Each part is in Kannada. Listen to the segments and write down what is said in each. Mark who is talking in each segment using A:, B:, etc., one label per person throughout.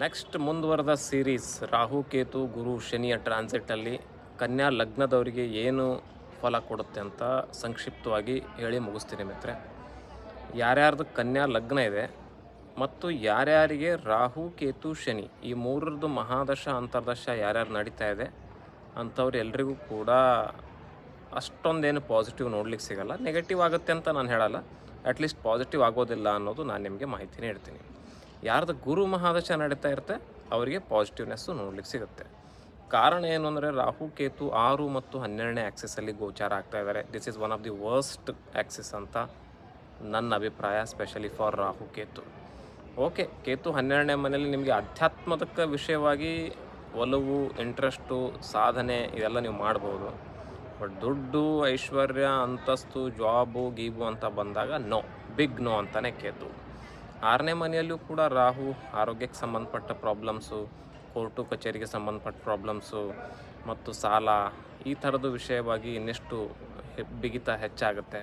A: ನೆಕ್ಸ್ಟ್ ಮುಂದುವರೆದ ಸೀರೀಸ್ ರಾಹು, ಕೇತು, ಗುರು ಶನಿಯ ಟ್ರಾನ್ಸಿಟಲ್ಲಿ ಕನ್ಯಾ ಲಗ್ನದವರಿಗೆ ಏನು ಫಲ ಕೊಡುತ್ತೆ ಅಂತ ಸಂಕ್ಷಿಪ್ತವಾಗಿ ಹೇಳಿ ಮುಗಿಸ್ತೀನಿ ಮಿತ್ರೆ ಯಾರ್ಯಾರ್ದು ಕನ್ಯಾ ಲಗ್ನ ಇದೆ ಮತ್ತು ಯಾರ್ಯಾರಿಗೆ ರಾಹು, ಕೇತು, ಶನಿ ಈ ಮೂರರದ್ದು ಮಹಾದಶ, ಅಂತರ್ದಶ ಯಾರ್ಯಾರು ನಡೀತಾ ಇದೆ ಅಂಥವ್ರು ಎಲ್ರಿಗೂ ಕೂಡ ಅಷ್ಟೊಂದೇನು ಪಾಸಿಟಿವ್ ನೋಡ್ಲಿಕ್ಕೆ ಸಿಗಲ್ಲ. ನೆಗೆಟಿವ್ ಆಗುತ್ತೆ ಅಂತ ನಾನು ಹೇಳಲ್ಲ. ಅಟ್ಲೀಸ್ಟ್ ಪಾಸಿಟಿವ್ ಆಗೋದಿಲ್ಲ ಅನ್ನೋದು ನಾನು ನಿಮಗೆ ಮಾಹಿತಿ ನೀಡ್ತೀನಿ ಯಾರ್ದು ಗುರು ಮಹಾದಶ ನಡೀತಾ ಇರುತ್ತೆ, ಅವರಿಗೆ ಪಾಸಿಟಿವ್ನೆಸ್ಸು ನೋಡ್ಲಿಕ್ಕೆ ಸಿಗುತ್ತೆ. ಕಾರಣ ಏನು ಅಂದರೆ, ರಾಹು, ಕೇತು ಆರು ಮತ್ತು ಹನ್ನೆರಡನೇ ಆ್ಯಕ್ಸಿಸಲ್ಲಿ ಗೋಚಾರ ಆಗ್ತಾ ಇದ್ದಾರೆ. This is one of the worst axis ಅಂತ ನನ್ನ ಅಭಿಪ್ರಾಯ specially for Rahu, Ketu. Okay Ketu ಹನ್ನೆರಡನೇ ಮನೆಯಲ್ಲಿ ನಿಮಗೆ ಅಧ್ಯಾತ್ಮದಕ್ಕೆ ವಿಷಯವಾಗಿ ಒಲವು ಇಂಟ್ರೆಸ್ಟು ಸಾಧನೆ ಇದೆಲ್ಲ ನೀವು ಮಾಡ್ಬೋದು. ಬಟ್ ದುಡ್ಡು, ಐಶ್ವರ್ಯ, ಅಂತಸ್ತು ಜಾಬು ಗೀಬು ಅಂತ ಬಂದಾಗ ನೋ ಬಿಗ್ ನೋ ಅಂತಲೇ ಕೇತು. ಆರನೇ ಮನೆಯಲ್ಲೂ ಕೂಡ ರಾಹು ಆರೋಗ್ಯಕ್ಕೆ ಸಂಬಂಧಪಟ್ಟ ಪ್ರಾಬ್ಲಮ್ಸು ಕೋರ್ಟು ಕಚೇರಿಗೆ ಸಂಬಂಧಪಟ್ಟ ಪ್ರಾಬ್ಲಮ್ಸು ಮತ್ತು ಸಾಲ ಈ ಥರದ ವಿಷಯವಾಗಿ ಇನ್ನೆಷ್ಟು ಬಿಗಿತ ಹೆಚ್ಚಾಗುತ್ತೆ.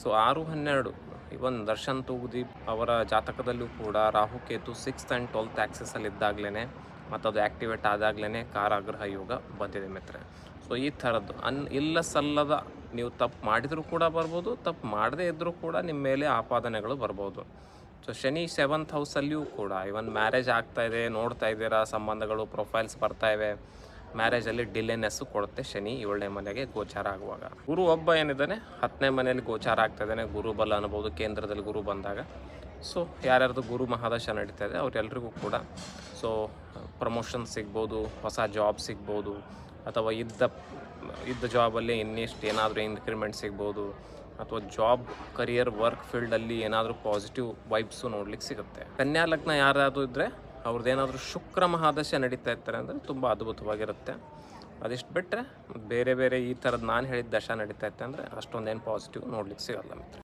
A: ಸೊ ಆರು ಹನ್ನೆರಡು ಇವನ್ ದರ್ಶನ್ ತೂಗುದೀಪ್ ಅವರ ಜಾತಕದಲ್ಲೂ ಕೂಡ Rahu Ketu sixth and twelfth ಆ್ಯಕ್ಸಸ್ಸಲ್ಲಿ ಇದ್ದಾಗಲೇ ಮತ್ತು ಅದು ಆ್ಯಕ್ಟಿವೇಟ್ ಆದಾಗಲೇ ಕಾರಾಗ್ರಹ ಯೋಗ ಬಂದಿದೆ ಮಿತ್ರ ಸೊ ಈ ಥರದ್ದು ಅನ್, ಇಲ್ಲ ಸಲ್ಲದ ನೀವು ತಪ್ಪು ಮಾಡಿದರೂ ಕೂಡ ಬರ್ಬೋದು, ತಪ್ಪು ಮಾಡದೇ ಇದ್ದರೂ ಕೂಡ ನಿಮ್ಮ ಮೇಲೆ ಆಪಾದನೆಗಳು ಬರ್ಬೋದು. ಸೊ ಶನಿ ಸೆವೆಂತ್ ಹೌಸಲ್ಲಿಯೂ ಕೂಡ ಇವನ್ ಮ್ಯಾರೇಜ್ ಆಗ್ತಾ ಇದೆ, ನೋಡ್ತಾ ಇದ್ದೀರಾ, ಸಂಬಂಧಗಳು ಪ್ರೊಫೈಲ್ಸ್ ಬರ್ತಾ ಇವೆ. ಮ್ಯಾರೇಜಲ್ಲಿ ಡಿಲೇನೆಸ್ಸು ಕೊಡುತ್ತೆ ಶನಿ ಏಳನೇ ಮನೆಗೆ ಗೋಚಾರ ಆಗುವಾಗ. ಗುರು ಒಬ್ಬ ಏನಿದ್ದಾನೆ, ಹತ್ತನೇ ಮನೆಯಲ್ಲಿ ಗೋಚಾರ ಆಗ್ತಾ ಇದ್ದಾನೆ, ಗುರು ಬಲ ಅನ್ಬೋದು, ಕೇಂದ್ರದಲ್ಲಿ ಗುರು ಬಂದಾಗ. ಸೊ ಯಾರ್ಯಾರ್ದು ಗುರು ಮಹಾದಶ ನಡೀತಾ ಇದೆ ಅವರೆಲ್ಲರಿಗೂ ಕೂಡ. ಸೊ ಪ್ರಮೋಷನ್ ಸಿಗ್ಬೋದು, ಹೊಸ ಜಾಬ್ ಸಿಗ್ಬೋದು, ಅಥವಾ ಇದ್ದ ಇದ್ದ ಜಾಬಲ್ಲಿ ಇನ್ನಿಷ್ಟು ಏನಾದರೂ ಇನ್ಕ್ರಿಮೆಂಟ್ ಸಿಗ್ಬೋದು ಅಥವಾ ಜಾಬ್ ಕರಿಯರ್ ವರ್ಕ್ ಫೀಲ್ಡಲ್ಲಿ ಏನಾದರೂ ಪಾಸಿಟಿವ್ ವೈಬ್ಸು ನೋಡ್ಲಿಕ್ಕೆ ಸಿಗುತ್ತೆ. ಕನ್ಯಾ ಲಗ್ನ ಯಾರಾದರೂ ಇದ್ದರೆ ಅವ್ರದ್ದೇನಾದರೂ ಶುಕ್ರ ಮಹಾದಶೆ ನಡೀತಾ ಇರ್ತಾರೆ ಅಂದರೆ ತುಂಬ ಅದ್ಭುತವಾಗಿರುತ್ತೆ. ಅದಿಷ್ಟು ಬಿಟ್ಟರೆ ಬೇರೆ ಬೇರೆ ಈ ಥರದ್ದು ನಾನು ಹೇಳಿದ ದಶ ನಡೀತಾ ಇತ್ತೆ ಅಂದರೆ ಅಷ್ಟೊಂದೇನು ಪಾಸಿಟಿವ್ ನೋಡ್ಲಿಕ್ಕೆ ಸಿಗಲ್ಲ ಮಿತ್ರ